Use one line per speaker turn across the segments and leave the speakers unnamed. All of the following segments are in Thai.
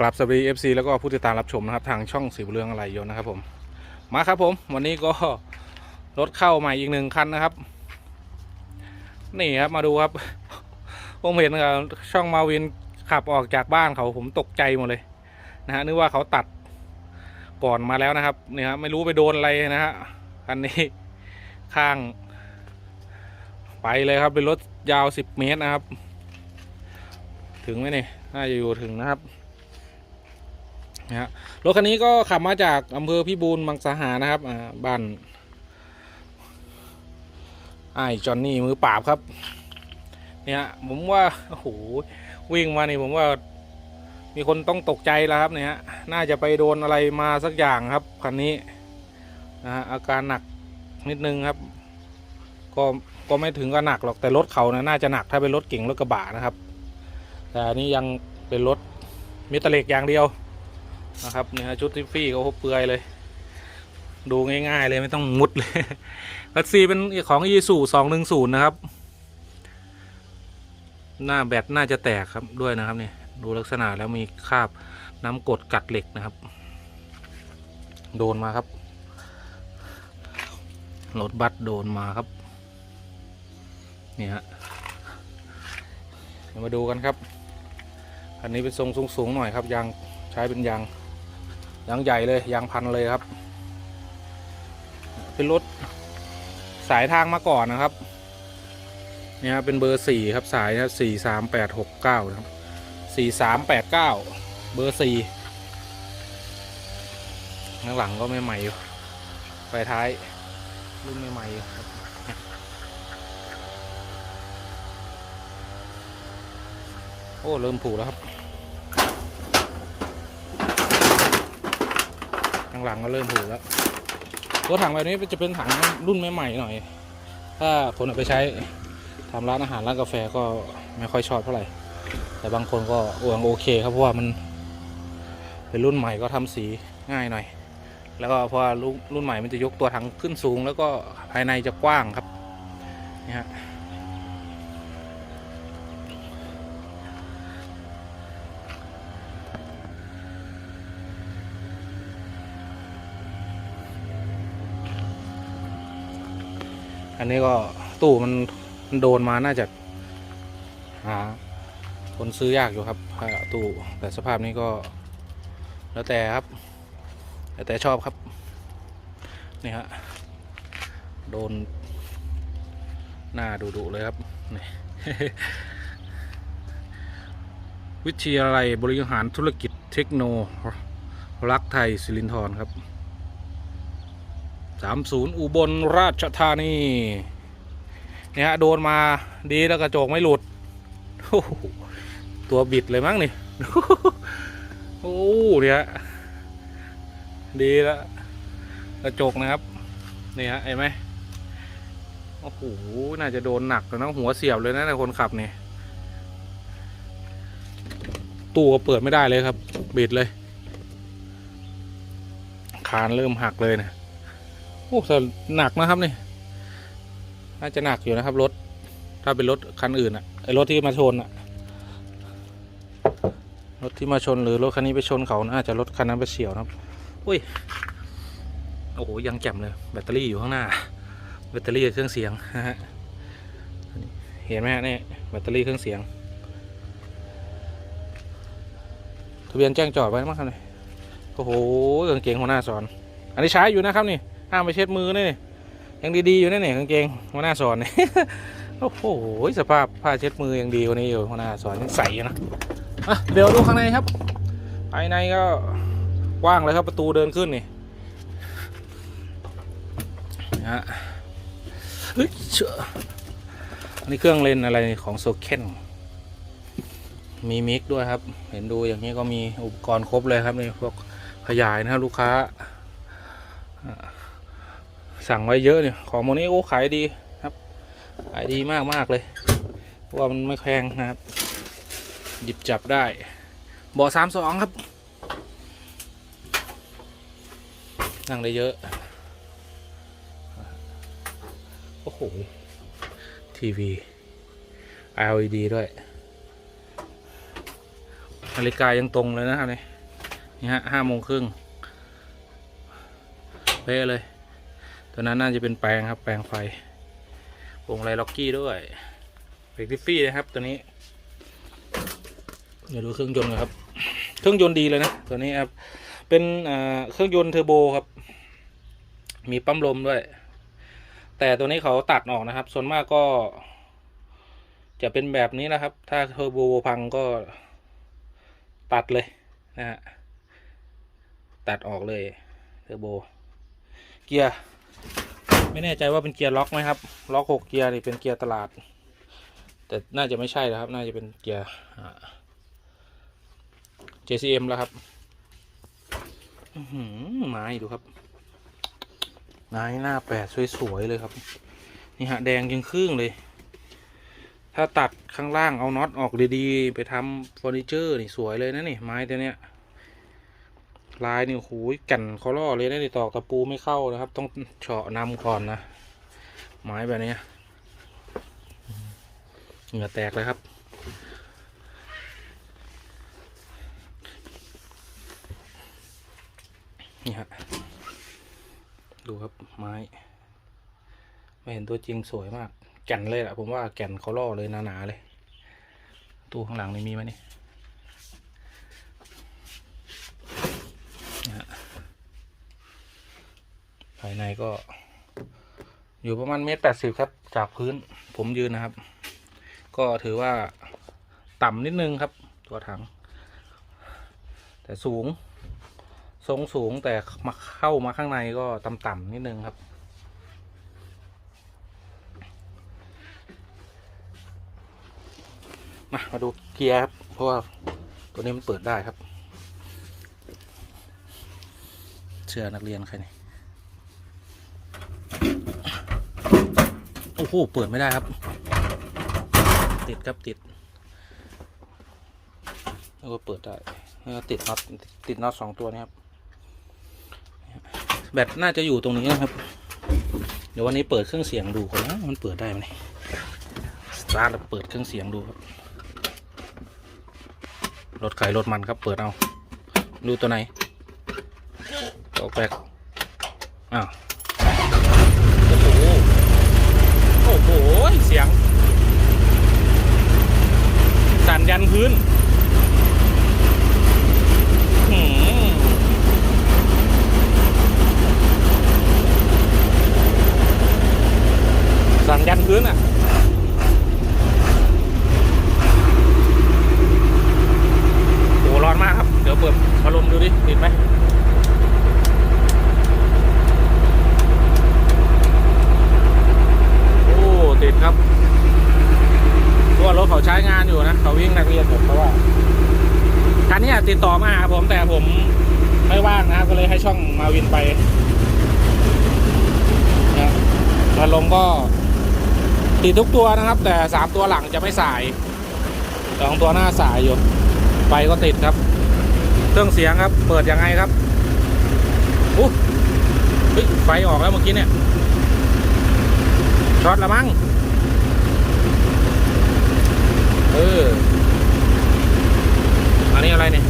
กลับสวัสดี FC แล้วก็ผู้ติดตามรับชมนะครับ ทางช่องสีบุเรืองอะไรยนนะครับผม มาครับผม วันนี้ก็รถเข้าใหม่อีกหนึ่งคันนะครับ นี่ครับมาดูครับ ผมเห็นกับช่องมาวินขับออกจากบ้านเขาผมตกใจหมดเลยนะฮะนึกว่าเขาตัดก่อนมาแล้วนะครับนี่ครับไม่รู้ไปโดนอะไรนะฮะคันนี้ข้าง ไปเลยครับเป็นรถยาว10เมตรนะครับ ถึงไหมเนี่ยน่าจะอยู่ถึงนะครับ นะฮะรถคันนี้ก็ขับมาจากอำเภอพิบูลมังสาหานะครับอ่าบ้านไอ้จอนนี่มือปราบครับ เนี่ยผมว่าโอ้โหวิ่งมานี่ผมว่ามีคนต้องตกใจแล้วครับเนี่ยน่าจะไปโดนอะไรมาสักอย่างครับคันนี้นะฮะอาการหนักนิดนึงครับ ก็ก็ไม่ถึงกับหนักหรอกแต่รถเขานะน่าจะหนักถ้าเป็นรถเก่งรถกระบะนะครับ แต่นี้ยังเป็นรถมิตรเหล็กอย่างเดียว นะครับเนี่ยชุดทิฟฟี่เขาเปลือยเลย ดูง่าย ๆ เลยไม่ต้องมุดเลยคัสซีเป็นของยีสูสองหนึ่งศูนย์นะครับ หน้าแบตน่าจะแตกครับด้วยนะครับเนี่ยดูลักษณะแล้วมีคราบน้ำกรดกัดเหล็กนะครับ โดนมาครับรถบัสโดนมาครับนี่ฮะเดี๋ยมาดูกันครับ อันนี้เป็นทรงสูงๆหน่อยครับยางใช้เป็นยาง ยางใหญ่เลยยางพันเลยครับ เป็นรถสายทางมาก่อนนะครับ เนี่ยครับเป็นเบอร์สี่ครับสายนะครับสี่สามแปดหกเก้าครับสี่สามแปดเก้าเบอร์สี่ข้างหลังก็ไม่ใหม่อยู่ไฟท้ายรุ่นไม่ใหม่อยู่ครับโอ้ เริ่มผูกแล้วครับข้าง หลังก็เริ่มผูแล้วตัวถังแบบนี้จะเป็นถังรุ่นใหม่ๆหน่อย ถ้าคนเอาไปใช้ทำร้านอาหารร้านกาแฟก็ไม่ค่อยชอบเท่าไหร่ แต่บางคนก็อ้ยังโอเคครับเพราะว่ามันเป็นรุ่นใหม่ก็ทำสีง่ายหน่อย แล้วก็เพราะว่ารุ่นใหม่มันจะยกตัวถังขึ้นสูง แล้วก็ภายในจะกว้างครับนี่ฮะ อันนี้ก็ตู้มันมันโดนมาน่าจะหาคนซื้อยากอยู่ครับตู้แต่สภาพนี้ก็แล้วแต่ครับ แล้วแต่ชอบครับ นี่ฮะโดน หน้าดุๆเลยครับนี่วิทยาลัยบริหารธุรกิจเทคโนรักไทยสิรินทรครับ 30 อุบลราชธานีเนี่ยฮะโดนมาดีแล้วกระจกไม่หลุด ตัวบิดเลยมั้งนี่ โอ้เนี่ยดีแล้วกระจกนะครับนี่ฮะเห็นไหมโอ้โหน่าจะโดนหนักแล้วนะหัวเสียบเลยนะแต่คนขับเนี่ยตู้ก็เปิดไม่ได้เลยครับ บิดเลย คานเริ่มหักเลยนะ โอ้แต่หนักนะครับนี่น่าจะหนักอยู่นะครับรถ ถ้าเป็นรถคันอื่นอะไอรถที่มาชนอะรถที่มาชนหรือรถคันนี้ไปชนเขาน่าจะรถคันนั้นไปเฉียวนะครับอุ้ยโอ้โหยังแจ่มเลยแบตเตอรี่อยู่ข้างหน้า แบตเตอรี่เครื่องเสียงนะฮะเห็นไหมฮะนี่แบตเตอรี่เครื่องเสียงทะเบียนแจ้งจอดไว้มั้งครับนี่โอ้โหกางเกงหัวหน้าสอน อันนี้ใช้อยู่นะครับนี่ ห้ามไปเช็ดมือนี่ยังดีๆอยู่นั่นเนี่ยกางเกงหัวหน้าสอนเนี่ยโอ้โหสภาพผ้าเช็ดมือยังดีกว่านี้อยู่หัวหน้าสอนยังใสอยู่นะอะเดี๋ยวดูข้างในครับภายในก็กว้างเลยครับประตูเดินขึ้นนี่นะฮะเฮ้ยเชื่ออันนี้เครื่องเล่นอะไรของโซเคนมีมิกด้วยครับ เห็นดูอย่างนี้ก็มีอุปกรณ์ครบเลยครับนี่พวกขยายนะครับลูกค้า สั่งไว้เยอะเนี่ยของโมนี้โอ้ขายดีครับขายดีมากมากเลยเพราะว่ามันไม่แพงนะครับ หยิบจับได้เบาะสามสองครับ นั่งได้เยอะ โอ้โห ทีวี LED ด้วยนาฬิกายังตรงเลยนะครับนี่นี่ฮะห้าโมงครึ่งเป๊ะเลย ตัวนั้นน่าจะเป็นแปลงครับ แปลงไฟวงไรล็อกกี้ด้วยเบรกดิฟฟี่นะครับ ตัวนี้ เดี๋ยวดูเครื่องยนต์นครับ เครื่องยนต์ดีเลยนะ ตัวนี้ครับ เป็นเครื่องยนต์เทอร์โบครับ มีปั๊มลมด้วย แต่ตัวนี้เขาตัดออกนะครับ ส่วนมากก็ จะเป็นแบบนี้นะครับ ถ้าเทอร์โบพังก็ตัดเลยนะฮะ ตัดออกเลยเทอร์โบ เกียร์ ไม่แน่ใจว่าเป็นเกียร์ล็อกไหมครับ ล็อกหกเกียร์นี่เป็นเกียร์ตลาด แต่น่าจะไม่ใช่นะครับ น่าจะเป็นเกียร์ JCM แล้วครับหไม้ดูครับ ไม้หน้าแปดสวยๆเลยครับ นี่ฮะแดงยังครึ่งเลย ถ้าตัดข้างล่างเอาน็อตออกดีๆ ไปทำเฟอร์นิเจอร์นี่สวยเลยนะนี่ไม้ตัวเนี้ย ลายนี่โอ้โหแก่นเขาล่อเลยนะนี่ตอกตะปูไม่เข้านะครับ ต้องเฉาะนำก่อนนะไม้แบบนี้เหงื่อแตกเลยครับนี่ฮะดูครับไม้ ไม่เห็นตัวจริงสวยมาก แก่นเลยแหละผมว่าแก่นเขาล่อเลยหนาๆเลย ตู้ข้างหลังนี่มีไหมนี่นะฮะภายในก็ อยู่ประมาณเมตรแปดสิบครับ จากพื้นผมยืนนะครับ ก็ถือว่าต่ำนิดนึงครับ ตัวถัง แต่สูง ทรงสูงแต่มาเข้ามาข้างในก็ต่ำๆนิดนึงครับมามาดูเกียร์ครับ เพราะว่าตัวนี้มันเปิดได้ครับ เชื่อนักเรียนใครนี่ โอ้โห เปิดไม่ได้ครับ ติดครับติด แล้วก็เปิดได้แล้วก็ติดน็อตติดน็อตสองตัวนี้ครับ แบตน่าจะอยู่ตรงนี้นะครับ เดี๋ยววันนี้เปิดเครื่องเสียงดูก่อนนะมันเปิดได้ไหมสตาร์ทแล้วเปิดเครื่องเสียงดูครับ รถไขรถมันครับ เปิดเอา ดูตัวไหนตกแปลกอ้าว โอ้โห โอ้โห เสียง สั่นยันพื้นหืมสั่นยันพื้นอะ โอ้ร้อนมากครับ เดี๋ยวเปิดพัดลมดูดิ ติดไหม โอ้ ติดครับ เพราะว่ารถเขาใช้งานอยู่นะเขาวิ่งนักเรียนผมเพราะว่าคันนี้ติดต่อมาหาผมแต่ผมไม่ว่างนะก็เลยให้ช่องมาวินไปนะพัดลมก็ติดทุกตัวนะครับ แต่สามตัวหลังจะไม่สายสองตัวหน้าสายอยู่ไฟก็ติดครับ เครื่องเสียงครับ เปิดยังไงครับอู้ไฟออกแล้วเมื่อกี้เนี่ยช็อตละมั้ง เออ อันนี้อะไรเนี่ย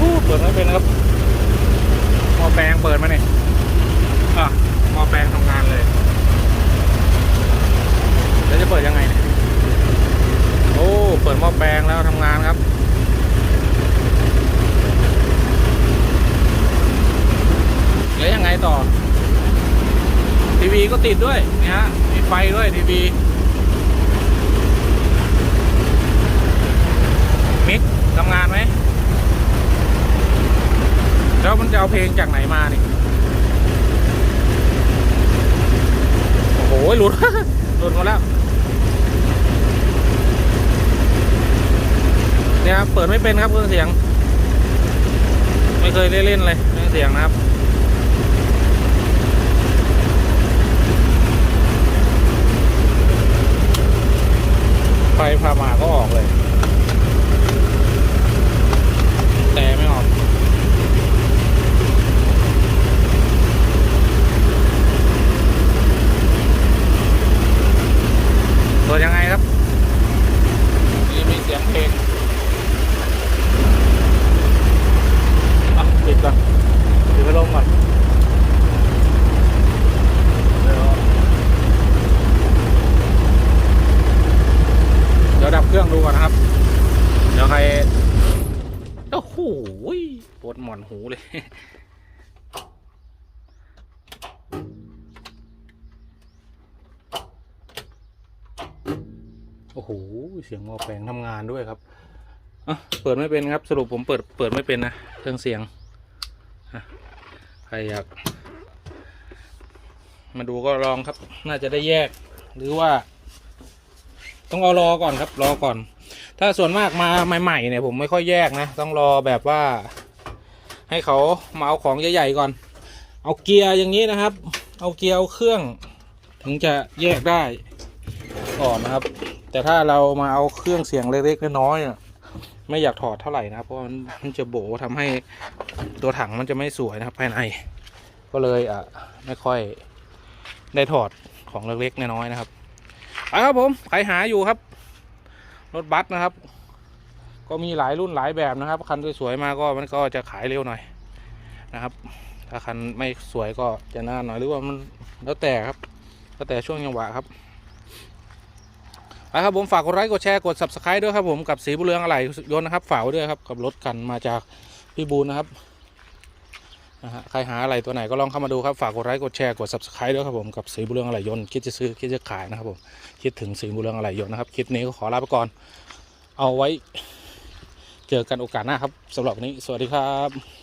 อู้เปิดไม่เป็นครับ หม้อแปลงเปิดมาเนี่ยอะ หม้อแปลงทำงานเลย แล้วจะเปิดยังไงเนี่ย โอ้ เปิดหม้อแปลงแล้วทำงานครับแล้วยังไงต่อ ทีวีก็ติดด้วยเนี่ยฮะมีไฟด้วยทีวีมิกทำงานไหมแล้วมันจะเอาเพลงจากไหนมานี่โอ้โหหลุด หลุดหมดแล้วเนี่ยครับเปิดไม่เป็นครับเครื่องเสียง ไม่เคยได้เล่นเลยเครื่องเสียงนะครับ ไฟพามาก็ออกเลย แต่ไม่ออก อ หูเลย โอ้โห เสียงหม้อแปลงทำงานด้วยครับอะเปิดไม่เป็นครับ สรุปผมเปิดเปิดไม่เป็นนะเครื่องเสียงอะใครอยาก มาดูก็ลองครับ น่าจะได้แยก หรือว่า ต้องเอารอก่อนครับ รอก่อน ถ้าส่วนมากมาใหม่ๆเนี่ยผมไม่ค่อยแยกนะ ต้องรอแบบว่า ให้เขามาเอาของใหญ่ๆก่อน เอาเกียร์อย่างนี้นะครับ เอาเกียร์เอาเครื่อง ถึงจะแยกได้ก่อนนะครับ แต่ถ้าเรามาเอาเครื่องเสียงเล็กๆน้อยๆไม่อยากถอดเท่าไหร่นะเพราะมันจะโบทำให้ตัวถังมันจะไม่สวยนะครับภายใน ก็เลยอะไม่ค่อยได้ถอดของเล็กๆน้อยๆนะครับไปครับผมใครหาอยู่ครับ รถบัสนะครับ ก็มีหลายรุ่นหลายแบบนะครับ คันสวยๆมาก็มันก็จะขายเร็วหน่อยนะครับ ถ้าคันไม่สวยก็จะนานหน่อยหรือว่ามันแล้วแต่ครับแล้วแต่ช่วงจังหวะครับไปครับผมฝากกดไลค์กดแชร์กด subscribe ด้วยครับผมกับสีบุเรืองอะไหล่ยนต์นะครับฝากไว้ด้วยครับกับรถกันมาจากพี่บูลนะครับนะฮะใครหาอะไรตัวไหนก็ลองเข้ามาดูครับฝากกดไลค์กดแชร์กด subscribe ด้วยครับผมกับสีบุเรืองอะไหล่ยนต์คิดจะซื้อคิดจะขายนะครับผมคิดถึงสีบุเรืองอะไหล่ยนต์นะครับคลิปนี้ก็ขอลาไปก่อน เอาไว้ เจอกันโอกาสหน้าครับสำหรับวันนี้ สวัสดีครับ